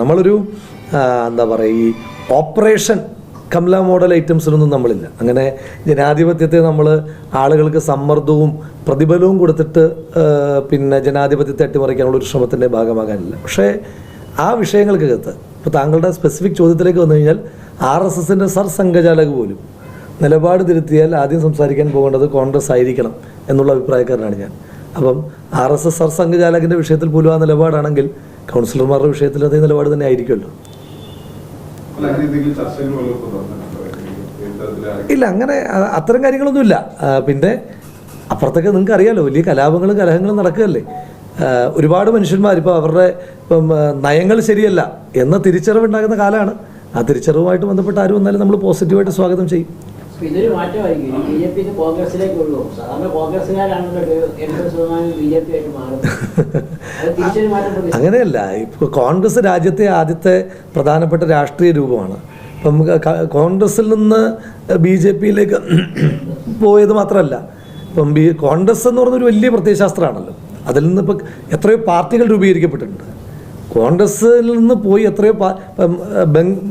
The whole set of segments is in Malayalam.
നമ്മളൊരു എന്താ പറയുക ഈ ഓപ്പറേഷൻ കംല മോഡൽ ഐറ്റംസിനൊന്നും നമ്മളില്ല. അങ്ങനെ ജനാധിപത്യത്തെ നമ്മൾ ആളുകൾക്ക് സമ്മർദ്ദവും പ്രതിഫലവും കൊടുത്തിട്ട് പിന്നെ ജനാധിപത്യത്തെ അട്ടിമറിക്കാനുള്ള ഒരു ശ്രമത്തിന്റെ ഭാഗമാകാനില്ല. പക്ഷേ ആ വിഷയങ്ങൾക്കകത്ത് ഇപ്പോൾ താങ്കളുടെ സ്പെസിഫിക് ചോദ്യത്തിലേക്ക് വന്നു കഴിഞ്ഞാൽ ആർ എസ് എസിന്റെ സർസംഘചാലക് പോലും നിലപാട് തിരുത്തിയാൽ ആദ്യം സംസാരിക്കാൻ പോകേണ്ടത് കോൺഗ്രസ് ആയിരിക്കണം എന്നുള്ള അഭിപ്രായക്കാരനാണ് ഞാൻ. അപ്പം ആർ എസ് എസ് സർസംഘചാലകിന്റെ വിഷയത്തിൽ പോലും ആ നിലപാടാണെങ്കിൽ കൗൺസിലർമാരുടെ വിഷയത്തിൽ അതേ നിലപാട് തന്നെ ആയിരിക്കുമല്ലോ. ഇല്ല അങ്ങനെ അത്തരം കാര്യങ്ങളൊന്നുമില്ല. പിന്നെ അപ്പുറത്തൊക്കെ നിങ്ങൾക്ക് അറിയാമല്ലോ വലിയ കലാപങ്ങളും കലഹങ്ങളും നടക്കുകയല്ലേ? ഒരുപാട് മനുഷ്യന്മാർ ഇപ്പോൾ അവരുടെ ഇപ്പം നയങ്ങൾ ശരിയല്ല എന്ന തിരിച്ചറിവുണ്ടാകുന്ന കാലമാണ് ആ തിരിച്ചറിവുമായിട്ട് ബന്ധപ്പെട്ട് ആരും വന്നാലും നമ്മൾ പോസിറ്റീവായിട്ട് സ്വാഗതം ചെയ്യും. ഇതൊരു മാറ്റമായിരിക്കും. ബി ജെ പി കോൺഗ്രസിലേക്ക് ഉള്ളൂ സാധാരണ കോൺഗ്രസ്സുകാരാണല്ലോ എൺപത് ശതമാനം ബി ജെ പി ആയിട്ട് പ്രതീക്ഷിക്കുന്നു. അങ്ങനെയല്ല ഇപ്പോൾ കോൺഗ്രസ് രാജ്യത്തെ ആദ്യത്തെ പ്രധാനപ്പെട്ട രാഷ്ട്രീയ രൂപമാണ്. ഇപ്പം കോൺഗ്രസിൽ നിന്ന് ബി ജെ പിയിലേക്ക് പോയത് മാത്രമല്ല ഇപ്പം ബി കോൺഗ്രസ് എന്ന് പറഞ്ഞൊരു വലിയ പ്രത്യയശാസ്ത്രമാണല്ലോ. അതിൽ നിന്ന് ഇപ്പം എത്രയോ പാർട്ടികൾ രൂപീകരിക്കപ്പെട്ടിട്ടുണ്ട്. കോൺഗ്രസ്സിൽ നിന്ന് പോയി എത്രയോ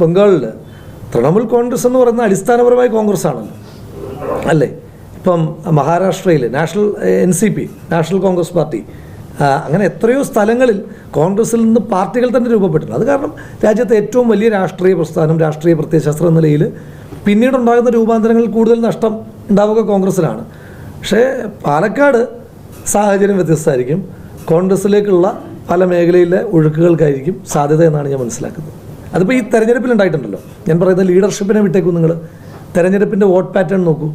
ബംഗാളിൽ തൃണമൂൽ കോൺഗ്രസ് എന്ന് പറയുന്നത് അടിസ്ഥാനപരമായി കോൺഗ്രസ് ആണല്ലോ അല്ലേ? ഇപ്പം മഹാരാഷ്ട്രയിൽ national N C P national Congress party അങ്ങനെ എത്രയോ സ്ഥലങ്ങളിൽ കോൺഗ്രസിൽ നിന്ന് പാർട്ടികൾ തന്നെ രൂപപ്പെട്ടിട്ടുണ്ട്. അത് കാരണം രാജ്യത്തെ ഏറ്റവും വലിയ രാഷ്ട്രീയ പ്രസ്ഥാനം രാഷ്ട്രീയ പ്രത്യയശാസ്ത്രം എന്ന നിലയിൽ പിന്നീടുണ്ടാകുന്ന രൂപാന്തരങ്ങളിൽ കൂടുതൽ നഷ്ടം ഉണ്ടാവുക കോൺഗ്രസ്സിനാണ് പക്ഷേ പാലക്കാട് സാഹചര്യം വ്യത്യസ്തമായിരിക്കും. കോൺഗ്രസ്സിലേക്കുള്ള പല മേഖലയിലെ ഒഴുക്കുകൾക്കായിരിക്കും സാധ്യത എന്നാണ് ഞാൻ മനസ്സിലാക്കുന്നത്. അതിപ്പോൾ ഈ തെരഞ്ഞെടുപ്പിൽ ഉണ്ടായിട്ടുണ്ടല്ലോ ഞാൻ പറയുന്നത് ലീഡർഷിപ്പിനെ വിട്ടേക്കും നിങ്ങൾ തെരഞ്ഞെടുപ്പിന്റെ വോട്ട് പാറ്റേൺ നോക്കൂ.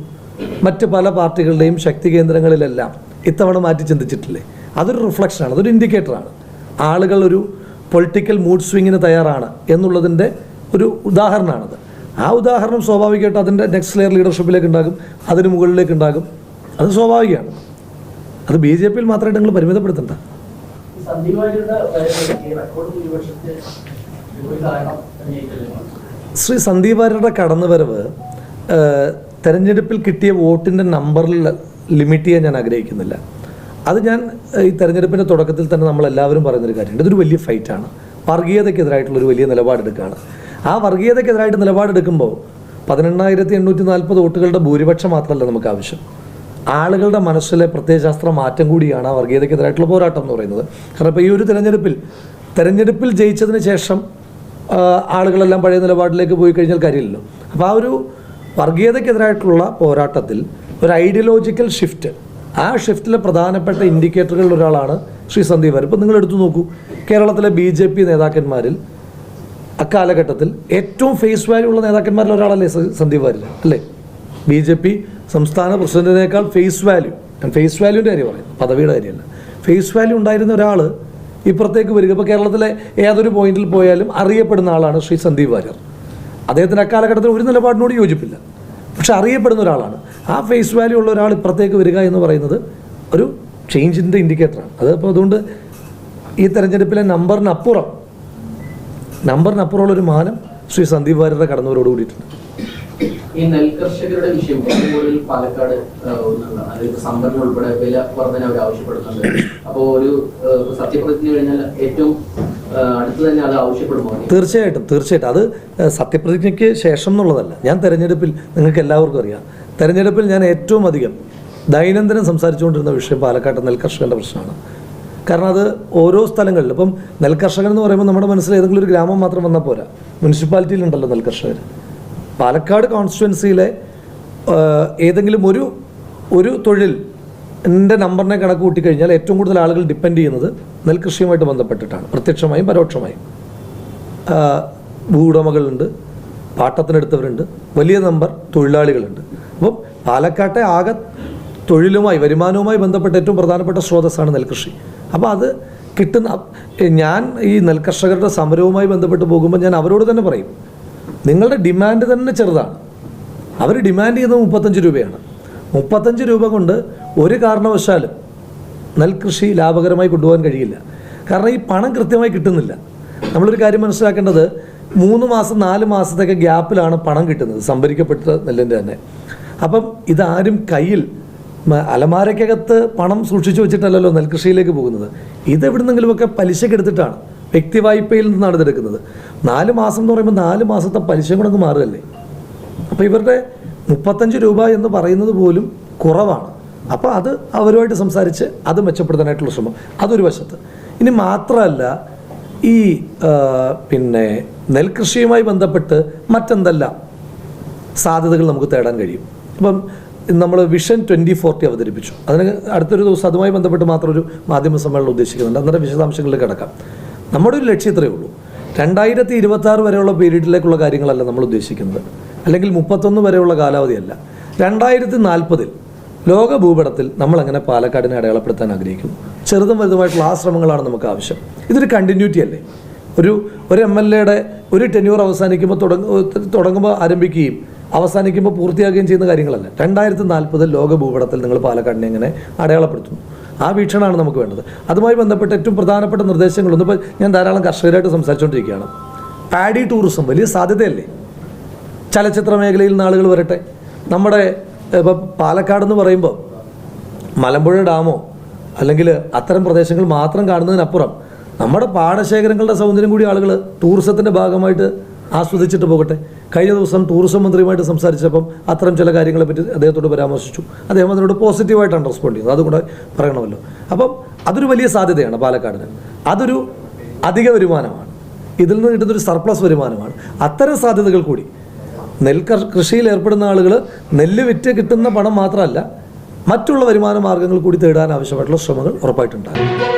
മറ്റ് പല പാർട്ടികളുടെയും ശക്തി കേന്ദ്രങ്ങളിലെല്ലാം ഇത്തവണ മാറ്റി ചിന്തിച്ചിട്ടില്ലേ? അതൊരു റിഫ്ലക്ഷനാണ് അതൊരു ഇൻഡിക്കേറ്ററാണ് ആളുകൾ ഒരു പൊളിറ്റിക്കൽ മൂഡ് സ്വിങ്ങിന് തയ്യാറാണ് എന്നുള്ളതിന്റെ ഒരു ഉദാഹരണമാണത്. ആ ഉദാഹരണം സ്വാഭാവികമായിട്ട് അതിന്റെ നെക്സ്റ്റ് ലെയർ ലീഡർഷിപ്പിലേക്ക് ഉണ്ടാകും അതിന് മുകളിലേക്ക് ഉണ്ടാകും. അത് സ്വാഭാവികമാണ്. അത് ബി ജെ പിയിൽ മാത്രമായിട്ട് നിങ്ങൾ പരിമിതപ്പെടുത്തണ്ട. ശ്രീ സന്ദീപ് വാര്യരുടെ കടന്നുവരവ് തെരഞ്ഞെടുപ്പിൽ കിട്ടിയ വോട്ടിന്റെ നമ്പറിൽ ലിമിറ്റ് ചെയ്യാൻ ഞാൻ ആഗ്രഹിക്കുന്നില്ല. അത് ഞാൻ ഈ തെരഞ്ഞെടുപ്പിന്റെ തുടക്കത്തിൽ തന്നെ നമ്മൾ എല്ലാവരും പറയുന്നൊരു കാര്യമുണ്ട്. ഇതൊരു വലിയ ഫൈറ്റാണ്. വർഗീയതയ്ക്കെതിരായിട്ടുള്ളൊരു വലിയ നിലപാടെടുക്കുകയാണ് ആ വർഗീയതയ്ക്കെതിരായിട്ട് നിലപാടെടുക്കുമ്പോൾ പതിനെണ്ണായിരത്തി എണ്ണൂറ്റി നാൽപ്പത് വോട്ടുകളുടെ ഭൂരിപക്ഷം മാത്രമല്ല നമുക്ക് ആവശ്യം. ആളുകളുടെ മനസ്സിലെ പ്രത്യയശാസ്ത്ര മാറ്റം കൂടിയാണ് ആ വർഗീയതയ്ക്കെതിരായിട്ടുള്ള പോരാട്ടം എന്ന് പറയുന്നത്. കാരണം ഇപ്പോൾ ഈ ഒരു തെരഞ്ഞെടുപ്പിൽ തെരഞ്ഞെടുപ്പിൽ ജയിച്ചതിന് ശേഷം ആളുകളെല്ലാം പഴയ നിലപാടിലേക്ക് പോയി കഴിഞ്ഞാൽ കാര്യമില്ലല്ലോ. അപ്പോൾ ആ ഒരു വർഗീയതയ്ക്കെതിരായിട്ടുള്ള പോരാട്ടത്തിൽ ഒരു ഐഡിയോളജിക്കൽ ഷിഫ്റ്റ് ആ ഷിഫ്റ്റിലെ പ്രധാനപ്പെട്ട ഇൻഡിക്കേറ്ററുകളിൽ ഒരാളാണ് ശ്രീ സന്ദീപ് വാര്യർ ഇപ്പോൾ നിങ്ങൾ എടുത്തു നോക്കൂ കേരളത്തിലെ ബി ജെ പി നേതാക്കന്മാരിൽ അക്കാലഘട്ടത്തിൽ ഏറ്റവും ഫേസ് വാല്യൂ ഉള്ള നേതാക്കന്മാരിൽ ഒരാളല്ലേ സന്ദീപ് വാര്യർ അല്ലേ? ബി ജെ പി സംസ്ഥാന പ്രസിഡന്റിനേക്കാൾ ഫേസ് വാല്യൂ ഫേസ് വാല്യൂന്റെ കാര്യം പറയുന്നത് പദവിയുടെ കാര്യമല്ല. ഫേസ് വാല്യൂ ഉണ്ടായിരുന്ന ഒരാൾ ഇപ്പുറത്തേക്ക് വരിക. ഇപ്പോൾ കേരളത്തിലെ ഏതൊരു പോയിന്റിൽ പോയാലും അറിയപ്പെടുന്ന ആളാണ് ശ്രീ സന്ദീപ് വാര്യർ. അദ്ദേഹത്തിന് അക്കാലഘട്ടത്തിൽ ഒരു നിലപാടിനോട് യോജിപ്പില്ല. പക്ഷെ അറിയപ്പെടുന്ന ഒരാളാണ്. ആ ഫേസ് വാല്യൂ ഉള്ള ഒരാൾ ഇപ്പുറത്തേക്ക് വരിക എന്ന് പറയുന്നത് ഒരു ചേഞ്ചിന്റെ ഇൻഡിക്കേറ്ററാണ്. അതിപ്പോൾ അതുകൊണ്ട് ഈ തെരഞ്ഞെടുപ്പിലെ നമ്പറിനപ്പുറം നമ്പറിനപ്പുറമുള്ളൊരു മാനം ശ്രീ സന്ദീപ് വാര്യരുടെ കടന്നവരോട് കൂടിയിട്ടുണ്ട്. ഈ നെൽകർഷകരുടെ വിഷയം കൂടുതൽ പാലക്കാട് അതായത് സംഭരണം ഉൾപ്പെടെ വില വർധന അവർ ആവശ്യപ്പെടുന്നുണ്ട്. അപ്പോൾ ഒരു സത്യപ്രതിജ്ഞ കഴിഞ്ഞാൽ ഏറ്റവും തീർച്ചയായിട്ടും തീർച്ചയായിട്ടും. അത് സത്യപ്രതിജ്ഞയ്ക്ക് ശേഷം എന്നുള്ളതല്ല. ഞാൻ തെരഞ്ഞെടുപ്പിൽ നിങ്ങൾക്ക് എല്ലാവർക്കും അറിയാം. തെരഞ്ഞെടുപ്പിൽ ഞാൻ ഏറ്റവും അധികം ദൈനംദിനം സംസാരിച്ചുകൊണ്ടിരുന്ന വിഷയം പാലക്കാട്ട് നെൽകർഷകരുടെ പ്രശ്നമാണ്. കാരണം അത് ഓരോ സ്ഥലങ്ങളിലും ഇപ്പം നെൽകർഷകൻ എന്ന് പറയുമ്പോൾ നമ്മുടെ മനസ്സിൽ ഏതെങ്കിലും ഒരു ഗ്രാമം മാത്രം വന്നാൽ പോരാ. മുനിസിപ്പാലിറ്റിയിലുണ്ടല്ലോ നെൽകർഷകർ. പാലക്കാട് കോൺസ്റ്റിറ്റുവൻസിയിലെ ഏതെങ്കിലും ഒരു ഒരു തൊഴിൽ എന്റെ നമ്പറിനെ കണക്ക് കൂട്ടിക്കഴിഞ്ഞാൽ ഏറ്റവും കൂടുതൽ ആളുകൾ ഡിപ്പെൻഡ് ചെയ്യുന്നത് നെൽകൃഷിയുമായിട്ട് ബന്ധപ്പെട്ടിട്ടാണ്. പ്രത്യക്ഷമായും പരോക്ഷമായും. ഭൂവുടമകളുണ്ട് പാട്ടത്തിനെടുത്തവരുണ്ട് വലിയ നമ്പർ തൊഴിലാളികളുണ്ട്. അപ്പം പാലക്കാട്ടെ ആകെ തൊഴിലുമായി വരുമാനവുമായി ബന്ധപ്പെട്ട ഏറ്റവും പ്രധാനപ്പെട്ട സ്രോതസ്സാണ് നെൽകൃഷി. അപ്പോൾ അത് കിട്ടുന്ന ഞാൻ ഈ നെൽകർഷകരുടെ സമരവുമായി ബന്ധപ്പെട്ട് പോകുമ്പോൾ ഞാൻ അവരോട് തന്നെ പറയും നിങ്ങളുടെ ഡിമാൻഡ് തന്നെ ചെറുതാണ്. അവർ ഡിമാൻഡ് ചെയ്യുന്നത് മുപ്പത്തഞ്ച് രൂപയാണ്. മുപ്പത്തഞ്ച് രൂപ കൊണ്ട് ഒരു കാരണവശാലും നെൽകൃഷി ലാഭകരമായി കൊണ്ടുപോകാൻ കഴിയില്ല. കാരണം ഈ പണം കൃത്യമായി കിട്ടുന്നില്ല. നമ്മളൊരു കാര്യം മനസ്സിലാക്കേണ്ടത് മൂന്ന് മാസം നാല് മാസത്തൊക്കെ ഗ്യാപ്പിലാണ് പണം കിട്ടുന്നത്. സംഭരിക്കപ്പെട്ട നെല്ലിന്റെ തന്നെ. അപ്പം ഇതാരും കയ്യിൽ അലമാരയ്ക്കകത്ത് പണം സൂക്ഷിച്ചു വെച്ചിട്ടല്ലല്ലോ നെൽകൃഷിയിലേക്ക് പോകുന്നത്. ഇതെവിടുന്നെങ്കിലുമൊക്കെ പലിശക്കെടുത്തിട്ടാണ്. വ്യക്തി വായ്പയിൽ നിന്നാണ് ഇതെടുക്കുന്നത് നാല് മാസം എന്ന് പറയുമ്പോൾ നാല് മാസത്തെ പലിശ കൂടെ മാറുകയല്ലേ? അപ്പോൾ ഇവരുടെ മുപ്പത്തഞ്ച് രൂപ എന്ന് പറയുന്നത് പോലും കുറവാണ്. അപ്പോൾ അത് അവരുമായിട്ട് സംസാരിച്ച് അത് മെച്ചപ്പെടുത്താനായിട്ടുള്ള ശ്രമം. അതൊരു വശത്ത്. ഇനി മാത്രമല്ല ഈ പിന്നെ നെൽകൃഷിയുമായി ബന്ധപ്പെട്ട് മറ്റെന്തെല്ലാം സാധ്യതകൾ നമുക്ക് തേടാൻ കഴിയും? ഇപ്പം നമ്മൾ വിഷൻ ട്വന്റി ഫോർട്ടി അവതരിപ്പിച്ചു. അതിന് അടുത്തൊരു ദിവസം അതുമായി ബന്ധപ്പെട്ട് മാത്രം ഒരു മാധ്യമ സമ്മേളനം ഉദ്ദേശിക്കുന്നുണ്ട്. അന്നേരം വിശദാംശങ്ങളിൽ കിടക്കാം. നമ്മുടെ ഒരു ലക്ഷ്യം ഇത്രയേ ഉള്ളൂ. രണ്ടായിരത്തി ഇരുപത്തി ആറ് വരെയുള്ള പീരീഡിലേക്കുള്ള കാര്യങ്ങളല്ല നമ്മൾ ഉദ്ദേശിക്കുന്നത്. അല്ലെങ്കിൽ മുപ്പത്തൊന്ന് വരെയുള്ള കാലാവധിയല്ല. രണ്ടായിരത്തി നാൽപ്പതിൽ ലോക ഭൂപടത്തിൽ നമ്മൾ അങ്ങനെ പാലക്കാടിനെ അടയാളപ്പെടുത്താൻ ആഗ്രഹിക്കുന്നു? ചെറുതും വലുതുമായിട്ടുള്ള ആ ശ്രമങ്ങളാണ് നമുക്ക് ആവശ്യം. ഇതൊരു കണ്ടിന്യൂറ്റി അല്ലേ? ഒരു ഒരു എം എൽ എയുടെ ഒരു ടെന്യൂർ അവസാനിക്കുമ്പോൾ തുടങ്ങ തുടങ്ങുമ്പോൾ ആരംഭിക്കുകയും അവസാനിക്കുമ്പോൾ പൂർത്തിയാകുകയും ചെയ്യുന്ന കാര്യങ്ങളല്ല. രണ്ടായിരത്തി നാൽപ്പതിൽ ലോക ഭൂപടത്തിൽ നിങ്ങൾ പാലക്കാടിനെ എങ്ങനെ അടയാളപ്പെടുത്തുന്നു? ആ വീക്ഷണമാണ് നമുക്ക് വേണ്ടത്. അതുമായി ബന്ധപ്പെട്ട ഏറ്റവും പ്രധാനപ്പെട്ട നിർദ്ദേശങ്ങളൊന്നും ഇപ്പോൾ ഞാൻ ധാരാളം കർഷകരായിട്ട് സംസാരിച്ചുകൊണ്ടിരിക്കുകയാണ്. പാഡി ടൂറിസം വലിയ സാധ്യതയല്ലേ? ചലച്ചിത്ര മേഖലയിൽ നിന്ന് ആളുകൾ വരട്ടെ. നമ്മുടെ ഇപ്പോൾ പാലക്കാട് എന്ന് പറയുമ്പോൾ മലമ്പുഴ ഡാമോ അല്ലെങ്കിൽ അത്തരം പ്രദേശങ്ങൾ മാത്രം കാണുന്നതിനപ്പുറം നമ്മുടെ പാടശേഖരങ്ങളുടെ സൗന്ദര്യം കൂടി ആളുകൾ ടൂറിസത്തിന്റെ ഭാഗമായിട്ട് ആസ്വദിച്ചിട്ട് പോകട്ടെ. കഴിഞ്ഞ ദിവസം ടൂറിസം മന്ത്രിയുമായിട്ട് സംസാരിച്ചപ്പം അത്തരം ചില കാര്യങ്ങളെ പറ്റി അദ്ദേഹത്തോട് പരാമർശിച്ചു. അദ്ദേഹം അതിനോട് പോസിറ്റീവായിട്ടാണ് റെസ്പോണ്ട് ചെയ്യുന്നത് അതുകൂടെ പറയണമല്ലോ. അപ്പം അതൊരു വലിയ സാധ്യതയാണ് പാലക്കാടിന്. അതൊരു അധിക വരുമാനമാണ്. ഇതിൽ നിന്ന് കിട്ടുന്നൊരു സർപ്ലസ് വരുമാനമാണ്. അത്തരം സാധ്യതകൾ കൂടി. നെൽ കൃഷിയിൽ ഏർപ്പെടുന്ന ആളുകൾ നെല്ല് വിറ്റ് കിട്ടുന്ന പണം മാത്രമല്ല മറ്റുള്ള വരുമാന മാർഗങ്ങൾ കൂടി തേടാൻ ആവശ്യമായിട്ടുള്ള ശ്രമങ്ങൾ ഉറപ്പായിട്ടുണ്ടാകും.